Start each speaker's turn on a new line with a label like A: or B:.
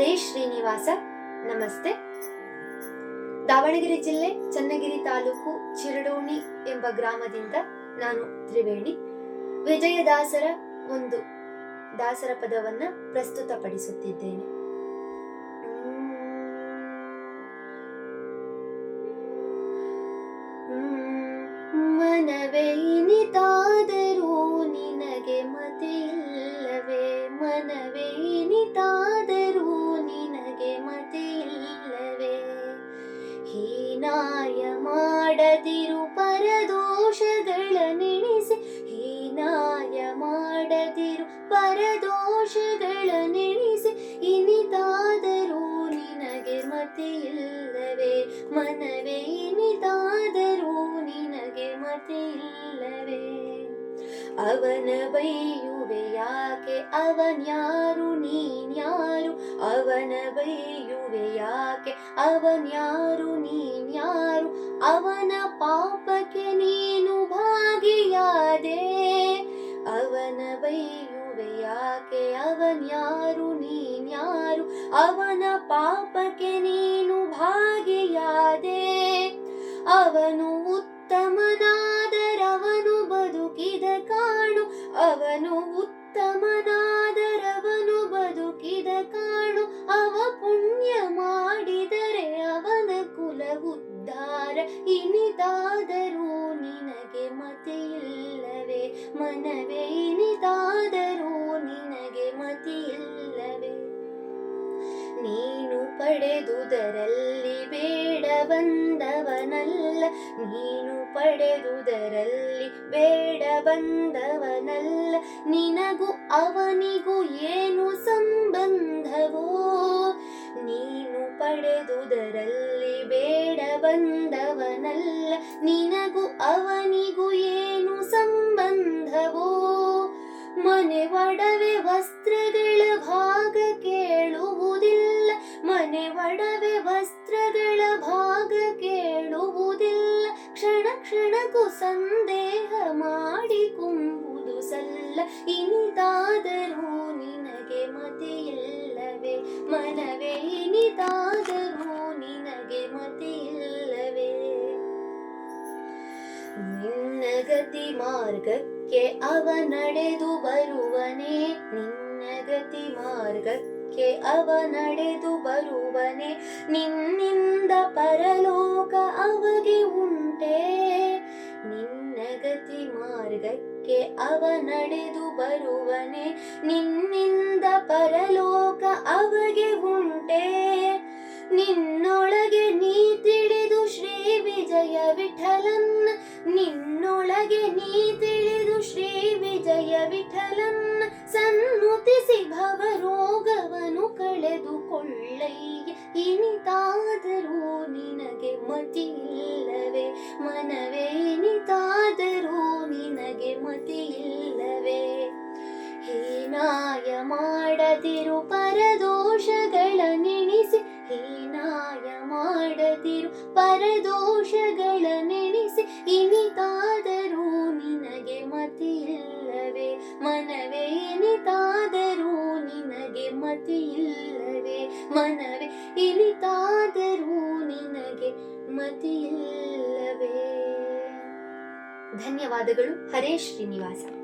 A: ಹರೇ ಶ್ರೀನಿವಾಸ, ನಮಸ್ತೆ. ದಾವಣಗೆರೆ ಜಿಲ್ಲೆ ಚನ್ನಗಿರಿ ತಾಲೂಕು ಚಿರಡೋಣಿ ಎಂಬ ಗ್ರಾಮದಿಂದ ನಾನು ತ್ರಿವೇಣಿ. ವಿಜಯದಾಸರ ಒಂದು ದಾಸರ ಪದವನ್ನ ಪ್ರಸ್ತುತಪಡಿಸುತ್ತಿದ್ದೇನೆ. ಮನವೇ ಅವನ ಬೈಯುವೆ ಯಾಕೆ? ಅವನ್ಯಾರು ನೀನ್ಯಾರು ಅವನ ಬೈಯುವೆ ಯಾಕೆ? ಅವನ್ಯಾರು ನೀನ್ಯಾರು ಅವನ ಪಾಪಕ್ಕೆ ನೀನು ಭಾಗಿಯಾದೆ. ಅವನ ಬೈಯುವೆ ಯಾಕೆ? ಅವನ್ಯಾರು ನೀನ್ಯಾರು ಅವನ ಪಾಪಕ್ಕೆ ನೀನು ಭಾಗಿಯಾದೆ. ಅವನು ಉತ್ತಮನಾದರವನು ಬದುಕಿದ ಕಾಣು ಅವನು ಉತ್ತಮನಾದರವನು ಬದುಕಿದ ಕಾಣು ಅವ ಪುಣ್ಯ ಮಾಡಿದರೆ ಅವನ ಕುಲ ಉದ್ಧಾರ ಇನಿತಾದರೂ ನಿನಗೆ ಮತಿಯಿಲ್ಲವೇ ಮನವೇ ಇನಿತಾದರೂ ನಿನಗೆ ಮತಿ ಇಲ್ಲವೇ? ನೀನು ಪಡೆದುದರಲ್ಲಿ ಬೇಡ ಬಂದವನಲ್ಲ ನೀನು ಪಡೆದುದರಲ್ಲಿ ಬೇಡ ಬಂದವನಲ್ಲ. ನಿನಗೂ ಅವನಿಗೂ ಏನು ಸಂಬಂಧವೋ? ನೀನು ಪಡೆದುದರಲ್ಲಿ ಬೇಡ ಬಂದವನಲ್ಲ, ನಿನಗೂ ಅವನಿಗೂ ಏನು ಸಂಬಂಧವೋ? ಮನೆ ಒಡವೆ ವಸ್ತ್ರಗಳ ಕ್ಷಣಕ್ಕೂ ಸಂದೇಹ ಮಾಡಿ ಕುಂಬುದು ಸಲ್ಲ. ಇನಿತಾದರೂ ನಿನಗೆ ಮತೆಯಿಲ್ಲವೇ? ಮನವೇ, ಇನಿತಾದರೂ ನಿನಗೆ ಮತೆಯಿಲ್ಲವೇ? ನಿನ್ನ ಗತಿ ಮಾರ್ಗಕ್ಕೆ ಅವ ನಡೆದು ಬರುವನೇ? ನಿನ್ನ ಗತಿ ಮಾರ್ಗಕ್ಕೆ ಅವ ನಡೆದು ಬರುವನೆ? ನಿನ್ನಿಂದ ಪರಲೋಕ ಮಾರ್ಗಕ್ಕೆ ಅವ ನಡೆದು ಬರುವನೆ. ನಿನ್ನಿಂದ ಪರಲೋಕ ಅವಗೆ ಉಂಟೆ. ನಿನ್ನೊಳಗೆ ನೀ ತಿಳಿದು ಶ್ರೀ ವಿಜಯ ವಿಠಲನ್. ನಿನ್ನೊಳಗೆ ನೀ ತಿಳಿದು ಶ್ರೀ ವಿಜಯ ವಿಠಲನ್ನ ಸನ್ನುತಿಸಿ ಭವರೋಗವನು ಕಳೆದುಕೊಳ್ಳಯ್ಯ ಇನಿತಾದರೂ ನಿನಗೆ ಮತಿಯಿಲ್ಲವೇ ಇಲ್ಲವೇ ಹೀನಾಯ ಮಾಡದಿರು ಪರದೋಷಗಳ ನೆನೆಸಿ. ಹೀನಾಯ ಮಾಡದಿರು ಪರದೋಷಗಳ ನೆನೆಸಿ. ಇನಿತಾದರೂ ನಿನಗೆ ಮತಿಯಿಲ್ಲವೇ? ಮನವೇ, ಇನಿತಾದರೂ ನಿನಗೆ ಮತಿಯಿಲ್ಲವೇ? ಮನವೇ, ಇನಿತಾದರೂ ನಿನಗೆ ಮತಿಯಿಲ್ಲವೇ? ಧನ್ಯವಾದಗಳು, ಹರೇ ಶ್ರೀನಿವಾಸ.